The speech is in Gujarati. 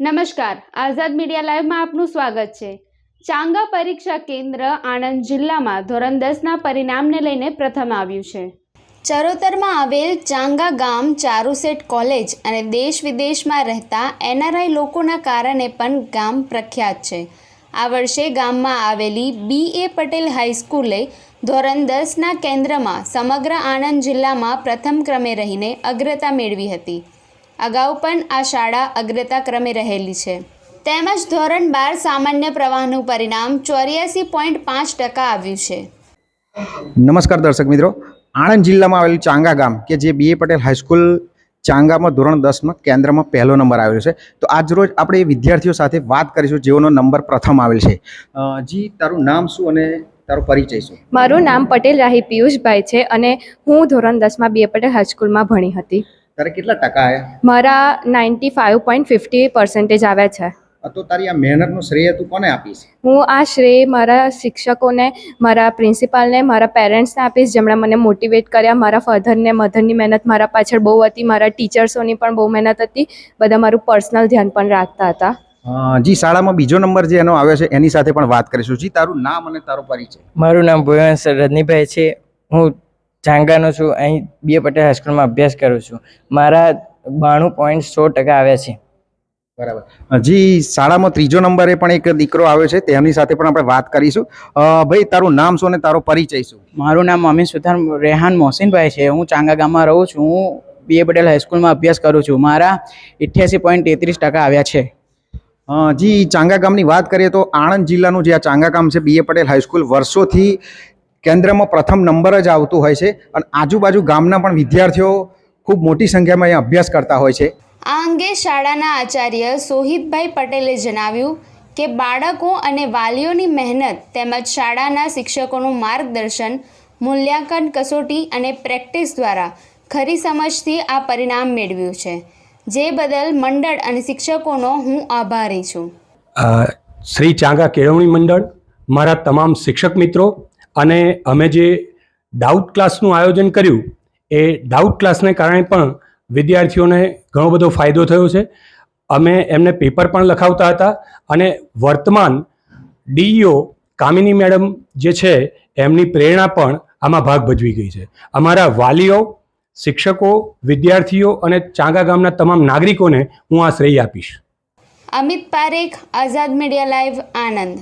નમસ્કાર. આઝાદ મીડિયા લાઈવમાં આપનું સ્વાગત છે. ચાંગા પરીક્ષા કેન્દ્ર આણંદ જિલ્લામાં ધોરણ દસના પરિણામને લઈને પ્રથમ આવ્યું છે. ચરોતરમાં આવેલ ચાંગા ગામ ચારુસેટ કોલેજ અને દેશ વિદેશમાં રહેતા એનઆરઆઈ લોકોના કારણે પણ ગામ પ્રખ્યાત છે. આ વર્ષે ગામમાં આવેલી બી એ પટેલ હાઈસ્કૂલે ધોરણ દસના કેન્દ્રમાં સમગ્ર આણંદ જિલ્લામાં પ્રથમ ક્રમે રહીને અગ્રતા મેળવી હતી. અગાઉ પણ આ શાળા અગ્રતા ક્રમે રહેલી છે. તેમજ ધોરણ બાર સામાન્ય પ્રવાહનું પરિણામ ચોર્યાસી પોઈન્ટ પાંચ ટકા આવ્યું છે. નમસ્કાર દર્શક મિત્રો. આણંદ જિલ્લામાં આવેલું ચાંગા ગામ કે જે બી એ પટેલ હાઈસ્કૂલ ચાંગામાં ધોરણ દસમાં કેન્દ્રમાં પહેલો નંબર આવેલો છે. તો આજ રોજ આપણે વિદ્યાર્થીઓ સાથે વાત કરીશું જેઓનો નંબર પ્રથમ આવેલ છે. જી તારું નામ શું અને તારો પરિચય શું? મારું નામ પટેલ રાહી પિયુષભાઈ છે અને હું ધોરણ દસમાં બી એ પટેલ હાઈસ્કૂલમાં ભણી હતી. તારે કેટલા ટકા આવ્યા મારા ninety five point fifty percentage આવ્યા છે. તો તારી આ મહેનતનો શ્રેય તું કોને આપીશ હું આ શ્રેય મારા શિક્ષકોને મારા પ્રિન્સિપાલને મારા પેરેન્ટ્સને આપીશ જેમણે મને મોટિવેટ કર્યા મારા ફાધરને મધરની મહેનત મારા પાછળ બહુ હતી મારા ટીચર્સોની પણ બહુ મહેનત હતી બધા મારું પર્સનલ ધ્યાન પણ રાખતા હતા. જી શાળામાં બીજો નંબર જે એનો આવ્યો છે એની સાથે પણ વાત કરીશું. જી તારું નામ અને તારો પરિચય. મારું નામ ભુવન રજનીભાઈ છે. હું ચાંગાનો છું. અહીં બી એ પટેલ હાઈસ્કૂલમાં અભ્યાસ કરું છું. મારા બાણું પોઈન્ટ સો ટકા આવ્યા છે. બરાબર. હજી જી શાળામાં ત્રીજો નંબરે પણ એક દીકરો આવ્યો છે. તેમની સાથે પણ આપણે વાત કરીશું. ભાઈ તારું નામ શું અને તારો પરિચય શું? મારું નામ અમીન સુથાર રેહાન મોહસિનભાઈ છે. હું ચાંગા ગામમાં રહું છું. હું બી એ પટેલ હાઈસ્કૂલમાં અભ્યાસ કરું છું. મારા ઇઠ્યાસી પોઈન્ટ તેત્રીસ ટકા આવ્યા છે. જી ચાંગા ગામની વાત કરીએ તો આણંદ જિલ્લાનું જે આ ચાંગા ગામ છે બી એ પટેલ હાઈસ્કૂલ વર્ષોથી કેન્દ્રમાં પ્રથમ નંબર જ આવતું હોય છે અને આજુબાજુ ગામના પણ વિદ્યાર્થીઓ ખૂબ મોટી સંખ્યામાં અહીંયા અભ્યાસ કરતા હોય છે. આ અંગે શાળાના આચાર્ય સોહિતભાઈ પટેલે જણાવ્યું કે બાળકો અને વાલીઓની મહેનત તેમજ શાળાના શિક્ષકોનું માર્ગદર્શન મૂલ્યાંકન કસોટી અને પ્રેક્ટિસ દ્વારા ખરી સમજથી આ પરિણામ મેળવ્યું છે. જે બદલ મંડળ અને શિક્ષકોનો હું આભારી છું. શ્રી ચાંગા કેળવણી મંડળ મારા તમામ શિક્ષક મિત્રો અને અમે જે ડાઉટ ક્લાસનું આયોજન કર્યું, એ ડાઉટ ક્લાસને કારણે પણ વિદ્યાર્થીઓને ઘણો બધો ફાયદો થયો છે. અમે એમને પેપર પણ લખાવતા હતા અને વર્તમાન ડીઈઓ કામિની મેડમ જે છે, એમની પ્રેરણા પણ આમાં ભાગ ભજવી ગઈ છે. અમારા વાલીઓ, શિક્ષકો, વિદ્યાર્થીઓ અને ચાંગા ગામના તમામ નાગરિકોને હું આ શ્રેય આપીશ. Amit Parekh, Azad media live, Anand.